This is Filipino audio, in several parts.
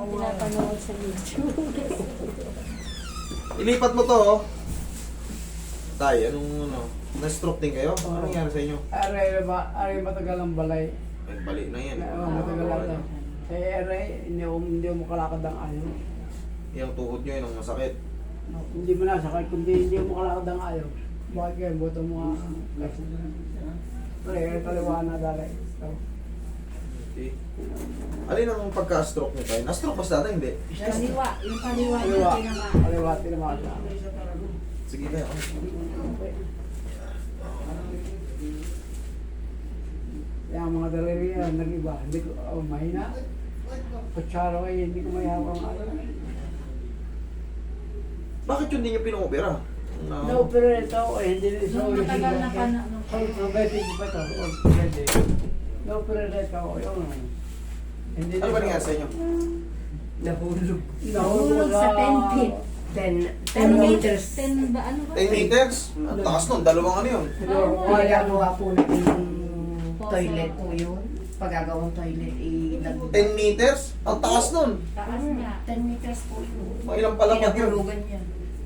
ang pinapanood sa YouTube. Ilipat mo to, oh. Tay, anong ano? Na-stroke din kayo? Ano nangyari sa inyo? Aray ba, aray matagal ang balay. Ay, bali na yan. Oo, matagal ang Eh, aray, hindi mo, hindi mo kalakad ang ayaw. Yung tuhod nyo, yun ang masakit. Hindi mo nasakay, kundi hindi mo kalakad ang ayaw. Bakit kayo, buto mo nga. Aray, kaliwa na dalay. So, Okay. Alin ang pagka-stroke nyo tayo? Na-stroke ba sa dati? Hindi. Kaliwa, yung kaliwa Kaliwa, yung pinaka. kaliwa, tinamaan siya. Sige na. Yung mga daliri yan, nag-iba. Hindi ko, oh, mahina. Kutsara kayo, hindi ko mayabang ano. Bakit yun hindi nyo pinong-opera? Na- No, pero ito, eh, hindi na isa Nung matagal na pa na, nung Oh, provided ba ito? Provided. No, pero ito, yun. Hindi Ano ba nangyari sa inyo? Nahulog. Nahulog sa 10 feet. 10, 10 Ano meters. 10 ba? Ano ba? 10 meters? Ang takas nun, dalawang ano yun. Magagawa po na yung toilet po yun. Pagagawang toilet, eh, nag... 10 meters? Ang takas nun. Taas niya. 10 meters po yun. Mga ilang palapag yun. Pinahulugan niya.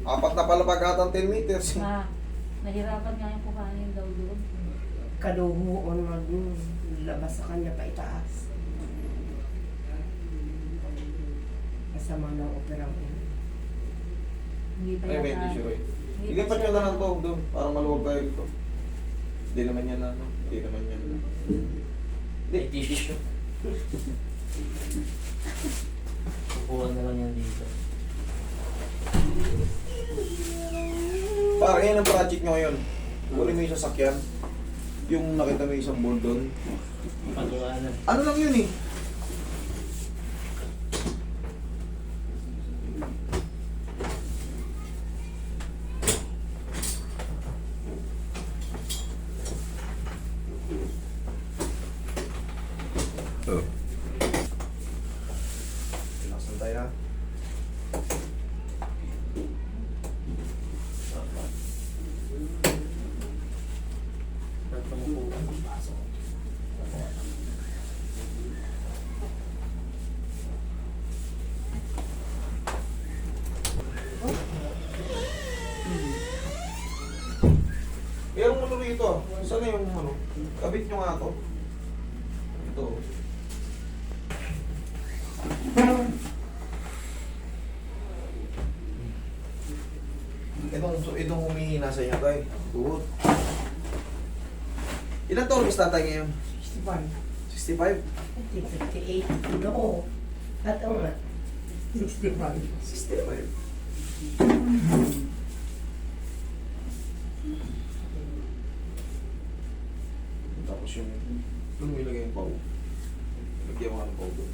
Apat na palapag ata ang 10 meters. Ma, nahirapan nga yung kukanin daw doon. Kaluho o maglabas sa kanya pa itaas. Kasama ng opera ko. Hindi pa Ay, yata. may tissue eh. hindi pa Ilipat siya nyo na lang na- to doon para maluwag kayo dito. Hindi naman yan ano. Hindi naman yan. Hindi. tissue. Kukuha na lang yan dito. Para yan ang project nyo ngayon. Kunin mo yung sasakyan. Yung nakita mo yung isang board doon. Ano lang yun eh. Oh. Relaxan tayo ha. Meron mo tuloy ito. Saan na yung ano? Kabit nyo nga to. Ito. Itong, itong humihina sa inyo tayo. Good. Ilan taon mas tatay ngayon? 65. 65? 58. No. At ang nga. 65. 65. Tapos yung, doon mo ilagay yung pau. Lagyan mo nga ng pau doon.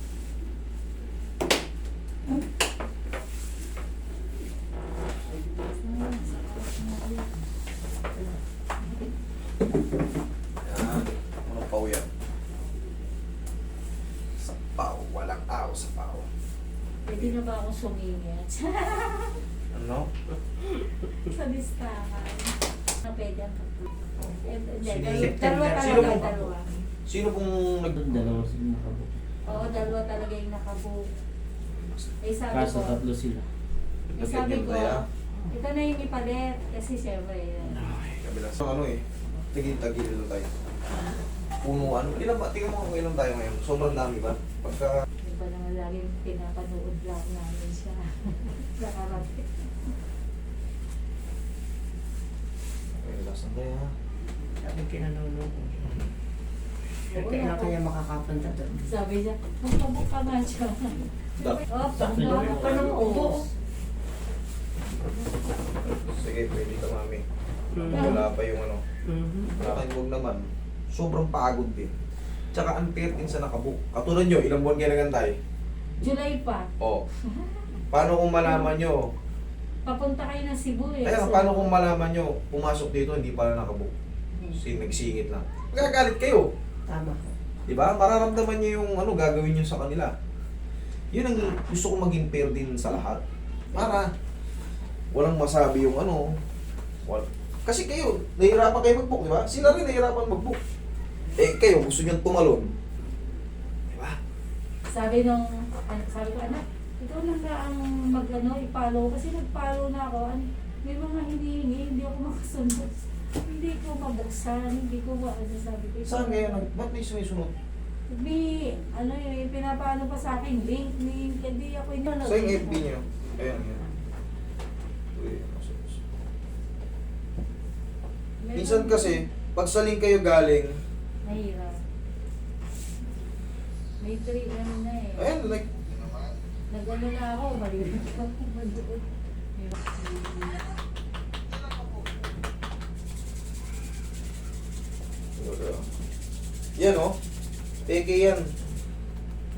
Yan. Anong pau yan? Sa pau. Walang aw sa pau. Pwede na ba ako sumingit? Ano? sa listahan. Na pwede ang tatlo. Eh, Hindi, dalawa Sino talaga, pong- dalawa. Sino pong nag... Doon dalawa sila nakabook. Oo, dalawa talaga yung nakabook. Eh, sabi Kaso ko, tatlo sila. eh, sabi ko, ito na yung ipalit. Kasi siyempre, Ay, kabila. So ano eh, tagil-tagil dito tayo. Puno ano, ilan ba? Tingnan mo kung ilan tayo ngayon. Sobrang dami ba? Pagka... di ba naman lagi pinapanood lang namin siya. Nakarating. Okay, relaxan tayo ha. Sabi kinanulong ko. Ako. kaya makakapunta doon? Sabi niya, magpabuk ka nga siya. Oh, pagpabuk ka ng ubo. Sige, pwede ka mami. Mhm. Wala pa yung ano. Mhm. Wala kayong huwag naman. Sobrang pagod din. Tsaka unfair din sa nakabook. Katulad nyo, ilang buwan kayo nagantay? July pa. Oo. Paano kung malaman nyo? Papunta kayo ng Cebu eh. Kaya So, paano kung malaman nyo, pumasok dito, hindi pala nakabook? Sin nagsingit lang. Magagalit kayo. Tama. Di ba? Mararamdaman niyo yung ano gagawin niyo sa kanila. Yun ang gusto ko maging fair din sa lahat. Para walang masabi yung ano. Wal kasi kayo, nahihirapan kayo mag-book, di ba? Sila rin nahihirapan mag-book. Eh, kayo, gusto niyo tumalon. Di ba? Sabi nung Sabi ko, anak, ikaw lang na ang mag, ano, i-follow. Kasi nag-follow na ako. May mga hinihingi, hindi ako makasunod. Hindi ko mabuksan, hindi ko ma, ano sabi ko. Saan lang. kayo? nag- Ba't may sumusunod? May, ano yun, pinapaano pa sa akin, link, link, hindi ako ino. Sa yung FB nyo. Ayan, ayan. Uy, massage. Minsan kasi, pag sa link kayo galing, Mahirap. May 3M na eh. ayan, like, Nag-ano na ako, malirap ako yan oh. Peke yan.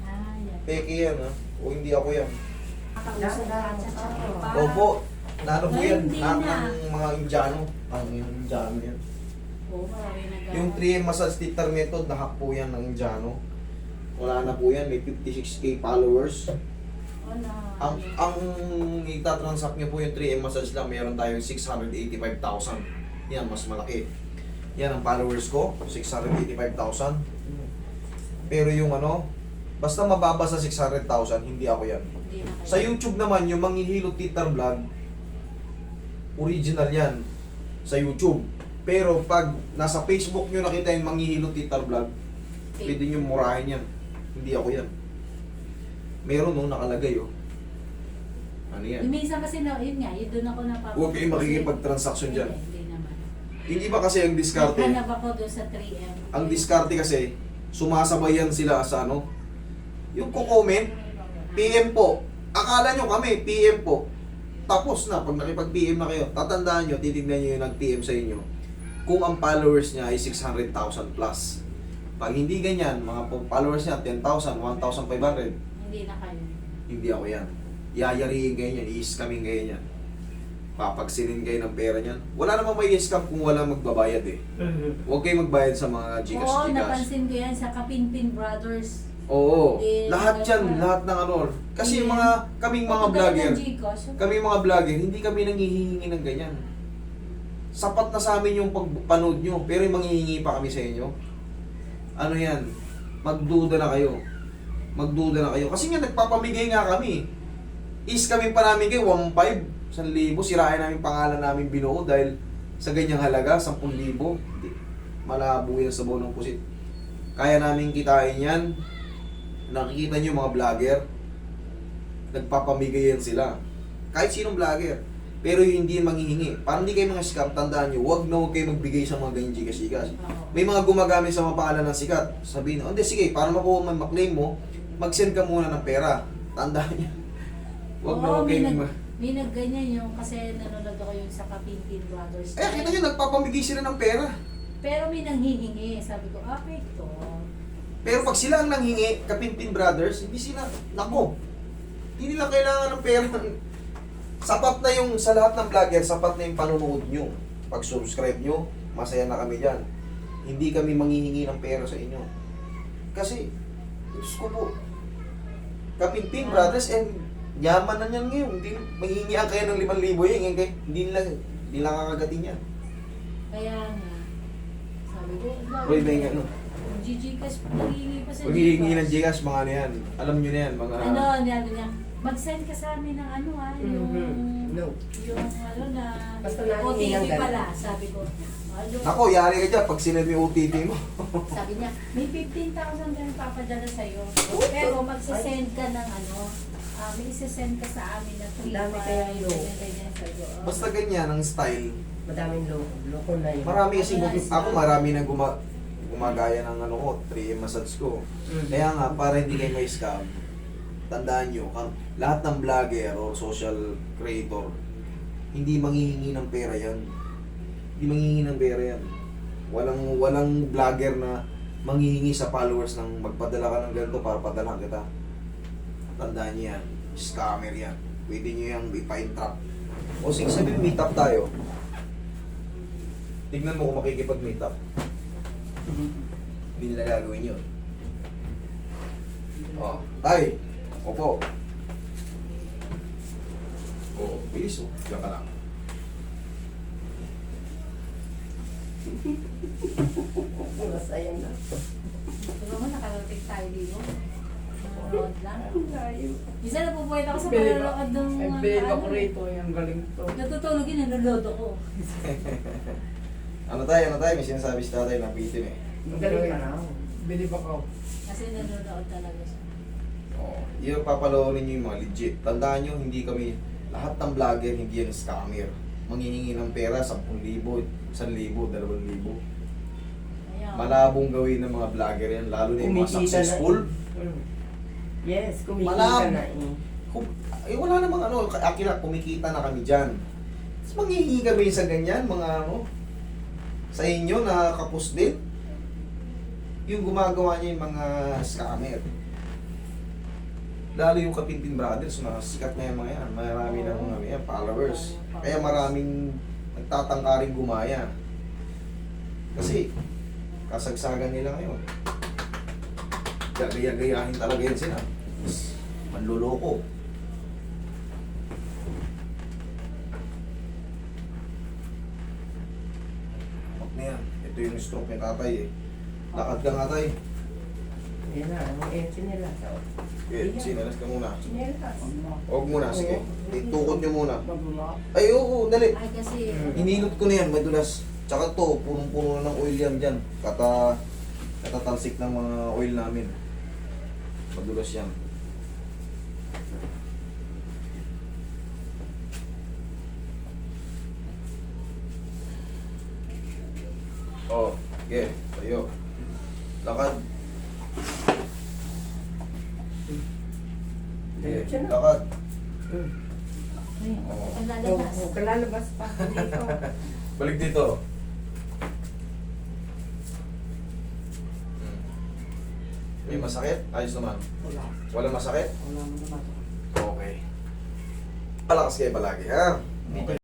Ah, yan. Peke yan ah. O hindi ako yan. Nakausap ka at saka Opo. Nano po yan. Na. ng mga Indiano. Ang Indiano yan. Oo, Yung 3M massage titter method, nahack po yan ng Indiano. Wala na po yan. May 56k followers. Ang ang itatransact nyo po yung 3M massage lang, meron tayong 685,000. Yan, mas malaki. Yan ang followers ko, 685,000. Pero yung ano, basta mababa sa 600,000, hindi ako yan. Sa YouTube naman, yung Manghihilot Titar Vlog, original yan sa YouTube. Pero pag nasa Facebook nyo nakita yung Manghihilot Titar Vlog, pwede nyo murahin yan. Hindi ako yan. Meron no, nakalagay oh. Ano yan? Yung Minsan kasi na, yun nga, yun doon ako napapag- Huwag kayong makikipag-transaction dyan. Hindi, hindi naman. Hindi ba kasi ang diskarte? Naghanap ako doon sa 3M. Ang diskarte kasi, sumasabay yan sila sa ano? Yung ko-comment, PM po. Akala nyo kami, PM po. Tapos na, pag nakipag-PM na kayo, tatandaan nyo, titignan nyo yung nag-PM sa inyo. Kung ang followers niya ay 600,000 plus. Pag hindi ganyan, mga followers niya, 10,000, 1,500, Hindi na kayo. hindi ako yan. Yayariin kayo niyan, i-scamming kayo niyan. Papagsilin kayo ng pera niyan. Wala namang may scam kung wala magbabayad eh. Huwag kayo magbayad sa mga Gcash, Oo, Gcash. napansin ko yan sa Kapinpin Brothers. Oo. Hindi, lahat yan, pa. lahat ng ano. Kasi yung mga, kaming mga vlogger, ng Gcash, kami mga vlogger, hindi kami nanghihingi ng ganyan. Sapat na sa amin yung pagpanood nyo, pero yung manghihingi pa kami sa inyo. Ano yan? Magduda na kayo. Magduda na kayo. Kasi nga nagpapamigay nga kami. Is kami pa namin kayo, 1.5, 1,000, sirain namin pangalan namin binuo dahil sa ganyang halaga, 10,000. Hindi. Malabo yan sa ng pusit. Kaya namin kitain yan. Nakikita nyo mga vlogger, nagpapamigay yan sila. Kahit sinong vlogger. Pero yung hindi manghihingi. Parang hindi kayo mga scam, tandaan nyo, huwag na huwag kayo magbigay sa mga ganyan. Oo. May mga gumagamit sa mga pangalan ng sikat. Sabihin, hindi, sige, para makuha man maklaim mo, mag-send ka muna ng pera. Tandaan nyo. Huwag na huwag may, kayo nag, ma- may nagganyan yung kasi nanonood ako yung sa Kapinpin Brothers. Eh, kita nyo, nagpapamigay sila ng pera. Pero may nanghihingi. Sabi ko, ah, ito. Pero pag sila ang nanghingi, Kapinpin Brothers, hindi sila, nako, hindi nila kailangan ng pera. Sapat na yung, sa lahat ng vlogger, sapat na yung panonood nyo. Pag subscribe nyo, masaya na kami dyan. Hindi kami manghihingi ng pera sa inyo. Kasi, Diyos ko po, Kapinpin Brothers, and yaman na yan ngayon. Hindi, manghihingian kayo ng 5,000 yan. Ngayon kayo, hindi nila, hindi nila kakagatin yan. Kaya nga, sabi ko, Roy, may ano, Gcash, nanghihingi pa sa maghihingi ng Gcash, mga ano yan. Alam nyo na yan, mga... Ano, ano niya, mag-send ka sa amin ng ano ah, yung, Mhm. No. yung ano na, Basta ng OTP ganun. pala, sabi ko. Ano, Nako, yari ka dyan pag sinend mo yung OTP mo. sabi niya, may 15,000 ka na papadala sa'yo. Pero magsisend ka ng ano, ah, may isisend ka sa amin na 3 Dami kayang low. Basta ganyan ang style. Madaming loko. Loko na yun. Marami kasi, ako marami na guma, gumagaya ng ano ko, 3M massage ko. Mm. Kaya nga, para hindi kayo may scam, tandaan nyo, lahat ng vlogger or social creator, hindi manghihingi ng pera yan. Hindi manghihingi ng pera yan. Walang, walang vlogger na manghihingi sa followers ng magpadala ka ng ganito para padala kita. Tandaan nyo yan. Scammer yan. Pwede nyo yung ipa-entrap. O sige, sabihin meet up tayo. Tignan mo kung makikipag-meet up. Hindi nila gagawin yun. Oh, tay. Opo. Oo, bilis oh. Diyan ka lang. Masaya na. Pero mo, nakarating tayo dito. Road lang. Layo. Minsan napupuwet ako sa palalood ng Ay, mga bili ba ano ko eh. rito? Yung galing to. Natutulog yun, nalolodo ko. Ano tayo, ano tayo? May sinasabi si tatay ng bitin eh. Magaling ka na. Bili ba ko? Kasi nalolood talaga siya. Oo. Yung papaloonin nyo yung mga legit. Tandaan nyo, hindi kami, lahat ng vlogger, hindi yan scammer. Manghihingi ng pera, 10,000, 1,000, 2,000. Ayun. Malabong gawin ng mga vlogger yan, lalo na yung mga Kumikita na. successful. Mm. Yes, kumikita Malab. na eh. Kung, eh, wala namang ano, akira, kumikita na kami dyan. Tapos manghihingi kami sa ganyan, mga ano, sa inyo na kapos din. Yung gumagawa niya yung mga scammer. Lalo yung Kapintin Brothers, mga sikat na yung mga yan. Marami na mga yan, followers. Kaya maraming nagtatangkaring gumaya. Kasi, kasagsagan nila ngayon. Gagaya-gayahin talaga yan sila. Manluloko. Huwag na. Ito yung stroke ni tatay eh. Lakad ka nga tay. Yan na, ang eh, chinelas. oh. Okay, sinalas ka muna. Chinelas. Huwag muna, sige. Itukot nyo muna. Ay, oo, dali. Ay kasi, Ininot ko na yan, madulas. Tsaka to, punong-puno na ng oil yan dyan. Kata, katatalsik ng mga oil namin. Madulas yan. Oh, okay. Tayo. Lakad. Okay, Diretso na. lakad. Oo. ang Oh, lalabas. oh, kalalabas pa dito. Balik dito. Hmm. May masakit? Ayos naman. Wala. Wala masakit? Wala mo naman. Okay. Palakas kayo palagi, ha? Okay.